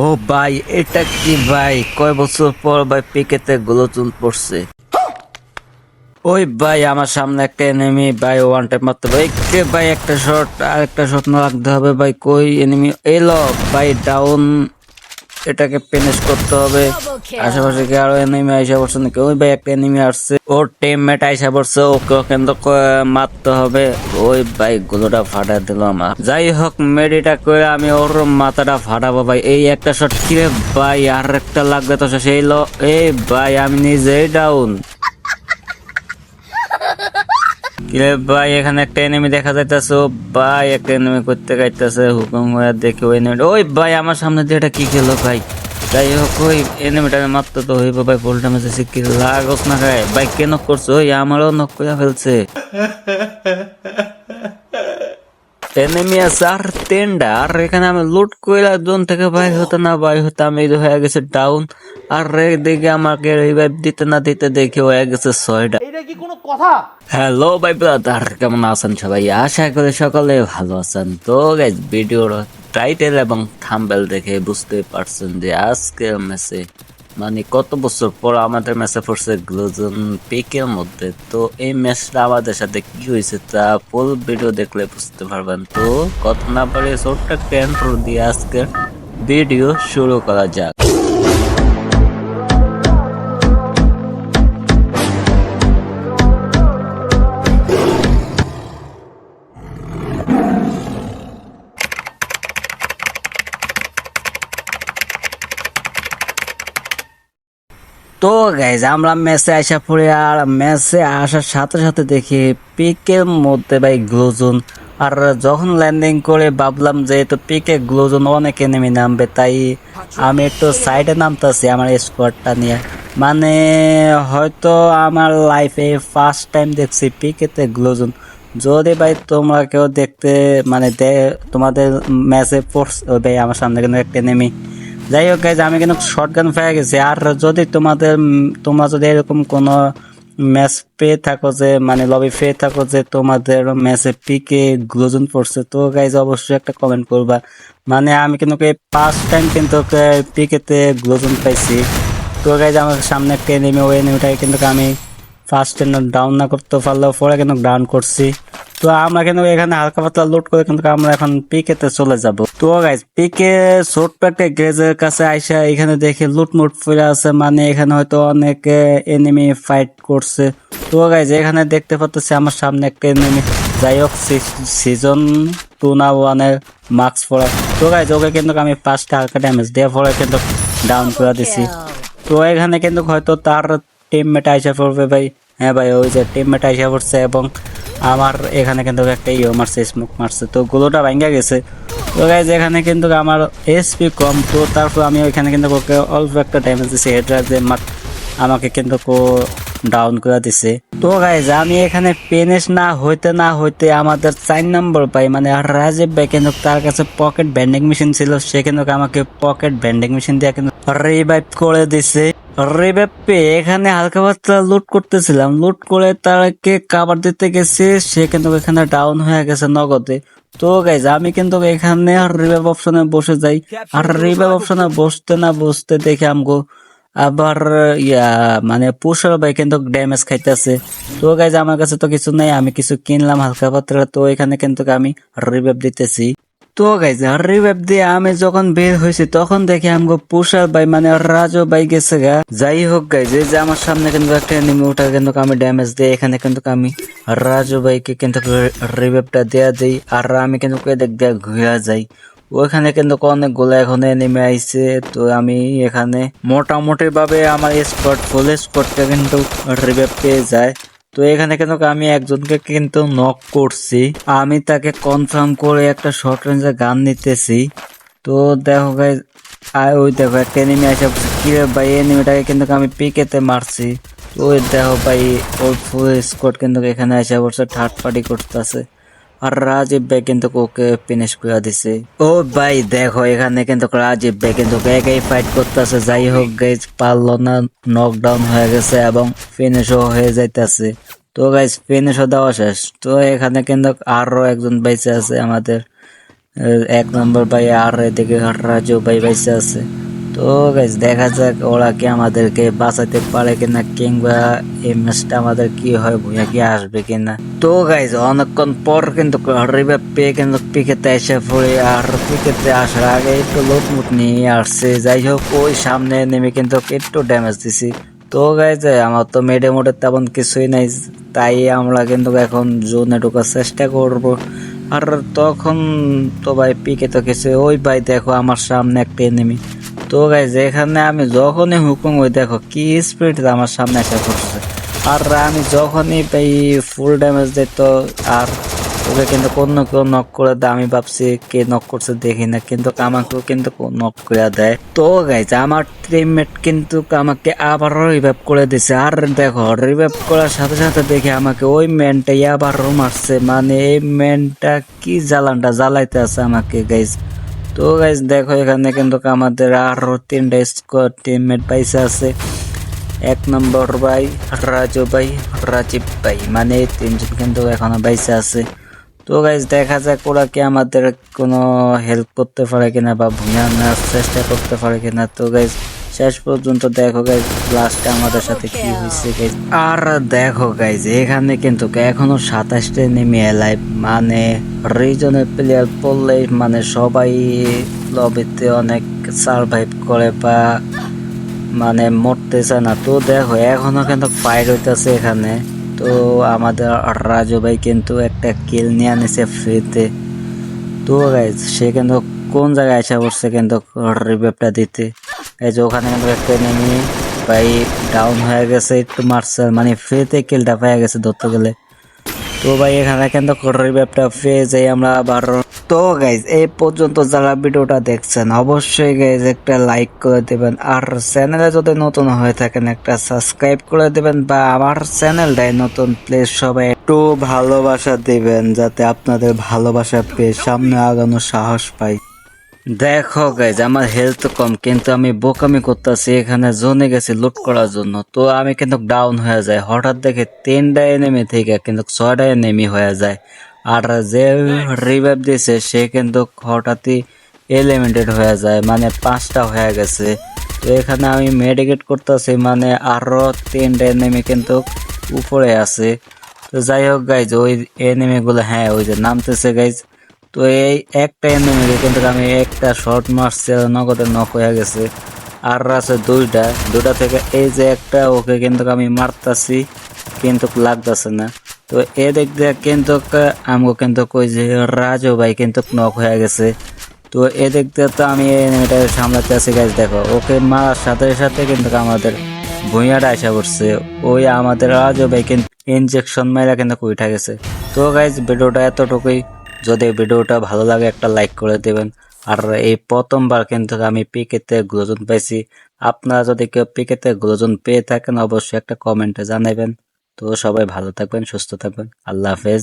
ও ভাই, এটা কি ভাই? কয় বছর পর ভাই পিকেতে গোলচুন পড়ছে? ওই ভাই, আমার সামনে একটা এনিমি ভাই ওয়ান টাইম মারতে ভাই কে ভাই, একটা শট আর একটা শট না রাখতে হবে, ভাই। কই এনিমি এলো ভাই ডাউন এটাকে পেনিশ করতে হবে। আশেপাশে কি আরও এনিমি আইসা পড়ছে নাকি? ওই ভাই একটা এনিমি আসছে। ওর টিমমেট আইসা পড়ছে, ওকে কিন্তু মারতে হবে। ওই ভাই গুলোটা ফাটা দিল আমার যাই হোক, মেডিটা করে আমি ওর মাথাটা ফাটাবো ভাই। এই একটা শট কিরে ভাই আর একটা লাগবে তো সেই ল, এই ভাই, আমি নিজেই ডাউন ভাই, এখানে একটা এনিমি দেখা যাইতেছে, ও ভাই, একটা এনিমি করতে গাইতেছে, হুকুম হয়ে দেখে ওই enemy- ওই ভাই, আমার সামনে দিয়ে এটা কি খেলো ভাই? যাই হোক, ওই এনিমিটা মারতে তো হইব ভাই ফুল ড্যামেজ আছে কি লাগস না খায় ভাই কেন করছ? ওই আমারও নক করে ফেলছে। আর তিনটা আর এখানে আমি লুট কইরা জোন থেকে বাইর হতে না বাইর হতে আমি এই হয়ে গেছে ডাউন আর দেখে আমাকে রিভাইভ দিতে না দিতে দেখে হয়ে গেছে ছয়টা। কি কোনো কথা? হ্যালো ভাই ব্রাদার কেমন আছেন সবাই? আশা করি সকলে ভালো আছেন। তো গাইজ ভিডিওর টাইটেল এবং থাম্বেল দেখে বুঝতে পারছেন যে আজকে ম্যাচে মানে কত বছর পর আমাদের ম্যাচে পড়ছে গ্লোজন পেকের মধ্যে? তো এই ম্যাচটা আমাদের সাথে কি হয়েছে তা ফুল ভিডিও দেখলে বুঝতে পারবেন। তো কত না পারে ছোট্ট একটা দিয়ে আজকের ভিডিও শুরু করা যাক। তো গাইজ আমরা ম্যাচে আসা পড়ে আর ম্যাচে আসার সাথে সাথে দেখি পিকের মধ্যে ভাই গ্লোজন আর যখন ল্যান্ডিং করে ভাবলাম যে তো পিকে গ্লোজন অনেক এনেমি নামবে, তাই আমি একটু সাইডে নামতেছি আমার স্কোয়াডটা নিয়ে। মানে হয়তো আমার লাইফে ফার্স্ট টাইম দেখছি পিকেতে গ্লোজন যদি ভাই তোমরা কেউ দেখতে মানে তোমাদের ম্যাচে পড়ছে ভাই, আমার সামনে কিন্তু একটা নেমি যাই হোক guys, আমি কিন্তু শর্ট গান পেয়ে গেছি। আর যদি তোমাদের তোমরা যদি এরকম কোনো ম্যাচ পেয়ে থাকো যে মানে লবি পেয়ে থাকো যে তোমাদের ম্যাচে পিকে গ্লোজন পড়ছে তো গাইজ অবশ্যই একটা কমেন্ট করবা। মানে আমি কিন্তু ফার্স্ট টাইম কিন্তু পিকেতে গ্লোজন পাইছি। তো গাইজ আমার সামনে একটা এনিমি ওই এনিমিটাকে কিন্তু আমি ফার্স্ট ডাউন না করতে পারলেও পরে কিন্তু ডাউন করছি। তো আমরা কিন্তু এখানে হালকা পাতলা লোড করে কিন্তু আমরা এখন পিকেতে চলে যাব। তো গাইজ পিকে ছোট্ট একটা গ্রেজের কাছে আইসা এখানে দেখে লুট মুট ফিরে আছে মানে এখানে হয়তো অনেক এনিমি ফাইট করছে। তো গাইজ এখানে দেখতে পাচ্ছি আমার সামনে একটা এনিমি যাই হোক সিজন টু না ওয়ানের মার্কস পড়া। তো গাইজ ওকে কিন্তু আমি পাঁচটা হালকা ড্যামেজ দেওয়ার পরে কিন্তু ডাউন করে দিছি। তো এখানে কিন্তু হয়তো তার টিমমেট আইসা পড়বে ভাই। হ্যাঁ ভাই ওই যে টিমমেট আইসা পড়ছে এবং আমার এখানে কিন্তু একটা ইয়ে মারছে স্মোক মারছে, তো গুলোটা ভাঙ্গা গেছে। তো গাইজ এখানে কিন্তু আমার এসপি কম, তো তারপর আমি ওইখানে কিন্তু ওকে অল্প একটা ড্যামেজ দিছি হেডরার যে আমাকে কিন্তু ডাউন করে দিছে। তো গাইজ আমি এখানে পেনেস না হইতে না হইতে আমাদের চার নম্বর পাই মানে রাজীব ভাই কিন্তু তার কাছে পকেট ব্যান্ডিং মেশিন ছিল, সে কিন্তু আমাকে পকেট ব্যান্ডিং মেশিন দিয়ে কিন্তু রিভাইভ করে দিছে। রিভাইভ পেয়ে এখানে হালকা পাতলা লুট করতেছিলাম। লুট করে তাকে কাবার দিতে গেছে, সে কিন্তু এখানে ডাউন হয়ে গেছে নগদে। তো গাইজ আমি কিন্তু এখানে রিভাইভ অপশনে বসে যাই। আর রিভাইভ অপশনে বসতে না বসতে দেখে আমগো আবার, ইয়া মানে পুষার ভাই কিন্তু ড্যামেজ খাইতেছে। তো গাইজ আমার কাছে তো কিছু নেই, আমি কিছু কিনলাম হালকা পাতলা, তো এখানে কিন্তু আমি রিভাইভ দিতেছি। তো গাইজ রিভাইভ দিয়ে আমি যখন বের হয়েছি তখন দেখি আমগো পুষার ভাই মানে রাজু ভাই গেছে গা। যাই হোক গাইজ যে আমার সামনে কিন্তু একটা এনিমি ওটা কিন্তু আমি ড্যামেজ দিই, এখানে কিন্তু আমি রাজু ভাইকে কিন্তু রিভাইভটা দেয়া দিই, আর আমি কিন্তু দেখ দিয়ে ঘুরে যাই। ওইখানে কিন্তু অনেকগুলো এখন নেমে আইছে, তো আমি এখানে মোটামুটি ভাবে আমার স্পট ফুল স্পটটা কিন্তু রিভাইভ পেয়ে যায় তো এখানে কিন্তু আমি একজনকে কিন্তু নক করছি। আমি তাকে কনফার্ম করে একটা শর্ট রেঞ্জে গান নিতেছি। তো দেখো গাই আর ওই দেখো একটা এনিমি আসে কি রে ভাই এনিমিটাকে কিন্তু আমি পিকেতে মারছি। ওই দেখো ভাই, ওর ফুল স্কোয়াড কিন্তু এখানে আসে পড়ছে থার্ড পার্টি করতেছে। আর রাজীব ভাই কিন্তু ওকে ফিনিশ করে দিছে। ও ভাই, দেখো, এখানে কিন্তু রাজীব ভাই কিন্তু একাই ফাইট করতেছে। যাই হোক গাইজ পারল না নকডাউন হয়ে গেছে এবং ফিনিশও হয়ে যাইতেছে। তো গাইজ ফিনিশও দেওয়া শেষ। তো এখানে কিন্তু আরও একজন বেঁচে আছে আমাদের। এক নম্বর ভাই, আর এদিকে রাজু ভাই বাইসে আছে। তো গাইজ দেখা যাক ওরা কি আমাদেরকে বাঁচাতে পারে কিনা, কিংবা এই ম্যাচটা আমাদের কি হয়, ভুঁইয়া কি আসবে কিনা। তো গাইজ অনেকক্ষণ পর কিন্তু পেয়ে কিন্তু পিকেতে এসে পড়ে, আর পিকেতে আসার আগে একটু লোটমুট নিয়ে আসছে। যাই হোক, ওই সামনে নেমে কিন্তু একটু ড্যামেজ দিছি। তো গাইজ আমার তো মেডে মোডে তেমন কিছুই নাই, তাই আমরা কিন্তু এখন জোনে ঢোকার চেষ্টা করব। আর তখন তো ভাই পিকে তো কিছু, ওই ভাই দেখো আমার সামনে একটা এনিমি তো গাইজ এখানে আমি যখনই হুকুম ওই দেখো কি স্পিড আমার সামনে এসে পড়ছে আর আমি যখনই ভাই ফুল ড্যামেজ দিত আর ওকে কিন্তু অন্য কেউ নক করে দেয়, আমি ভাবছি কে নক করছে দেখি না, কিন্তু আমাকেও কিন্তু নক করে দেয়। তো গাইজ আমার টিমমেট কিন্তু আমাকে আবারও রিভাইভ করে দিছে। আর দেখো রিভাইভ করার সাথে সাথে দেখি আমাকে ওই ম্যানটাই আবারও মারছে। মানে এই ম্যানটা কি জ্বালানটা জ্বালাইতে আছে আমাকে গাইজ তো গাইজ দেখো এখানে কিন্তু আমাদের আরও তিনটা স্কোয়াড টিমমেট পাইছে আছে। এক নম্বর ভাই, রাজু ভাই, রাজীব ভাই মানে এই তিনজন কিন্তু এখনও বাইসে আছে। তো গাইজ দেখা যাক ওরা কি আমাদের কোনো হেল্প করতে পারে কিনা বা নেওয়ার চেষ্টা করতে পারে কিনা। তো গাইজ শেষ পর্যন্ত দেখো গাইজ লাস্টে আমাদের সাথে কি হয়েছে গাইজ আর দেখো গাইজ এখানে কিন্তু এখনও সাতাশটা নেমে এলাই মানে রিজনের প্লেয়ার পড়লে মানে সবাই লবিতে অনেক সার্ভাইভ করে বা মানে মরতেছে না। তো দেখো এখনও কিন্তু ফাইট হইতেছে এখানে। তো আমাদের রাজু ভাই কিন্তু একটা কিল নিয়ে আনিছে ফ্রিতে তো গাইজ সে কিন্তু কোন জায়গায় আসা পড়ছে কিন্তু রিভেপটা দিতে? এই যে ওখানে কিন্তু একটা নেমে ভাই ডাউন হয়ে গেছে, একটু মারছে মানে ফ্রিতে কিলটা পেয়ে গেছে ধরতে গেলে। তো ভাই, এখানে কিন্তু রিভেপটা পেয়ে যাই আমরা আবার তো গাইজ এই পর্যন্ত যারা ভিডিওটা দেখছেন, অবশ্যই গাইজ একটা লাইক করে দেবেন। আর চ্যানেলে যদি নতুন হয়ে থাকেন, একটা সাবস্ক্রাইব করে দেবেন বা আমার চ্যানেলটাই নতুন প্লেস সবাই একটু ভালোবাসা দেবেন, যাতে আপনাদের ভালোবাসা পেয়ে সামনে আগানোর সাহস পাই। দেখো গাইজ আমার হেলথ কম, কিন্তু আমি বোকামি করতেছি, এখানে জোনে গেছি লুট করার জন্য। তো আমি কিন্তু ডাউন হয়ে যায় হঠাৎ দেখে তিনটা এনেমি থেকে কিন্তু ছয়টা এনেমি হয়ে যায়। আর যে রিভাইভ দিয়েছে সে কিন্তু হঠাৎই এলিমিনেটেড হয়ে যায় মানে পাঁচটা হয়ে গেছে। তো এখানে আমি মেডিকেট করতেছি মানে আরও তিনটা এনেমি কিন্তু উপরে আছে। তো যাই হোক গাইজ ওই এনিমি গুলো হ্যাঁ ওই যে নামতেছে গাইজ তো এই একটা এনিমিকে কিন্তু আমি একটা শর্ট মারছে আর নগদে নক হয়ে গেছে। আর আছে দুইটা। দুটা থেকে এই যে একটা ওকে কিন্তু আমি মারতাছি, কিন্তু লাগতেছে না। তো এ দিয়ে কিন্তু আমগো কিন্তু কই যে রাজু ভাই কিন্তু নক হয়ে গেছে। তো এ দিক দিয়ে তো আমি এটা সামলাতে আছি গাছ দেখো। ওকে মারার সাথে সাথে কিন্তু আমাদের ভুঁইয়াটা আসা করছে ওই আমাদের রাজু ভাই কিন্তু ইনজেকশন মেরা কিন্তু উঠা গেছে। তো গাইজ ভিডিওটা এতটুকুই। যদি ভিডিওটা ভালো লাগে একটা লাইক করে দেবেন। আর এই প্রথমবার কিন্তু আমি পিকেতে গ্লোজন পাইছি। আপনারা যদি কেউ পিকেতে গ্লোজন পেয়ে থাকেন, অবশ্যই একটা কমেন্টে জানাবেন তো সবাই ভালো থাকবেন, সুস্থ থাকবেন। আল্লাহ হাফেজ।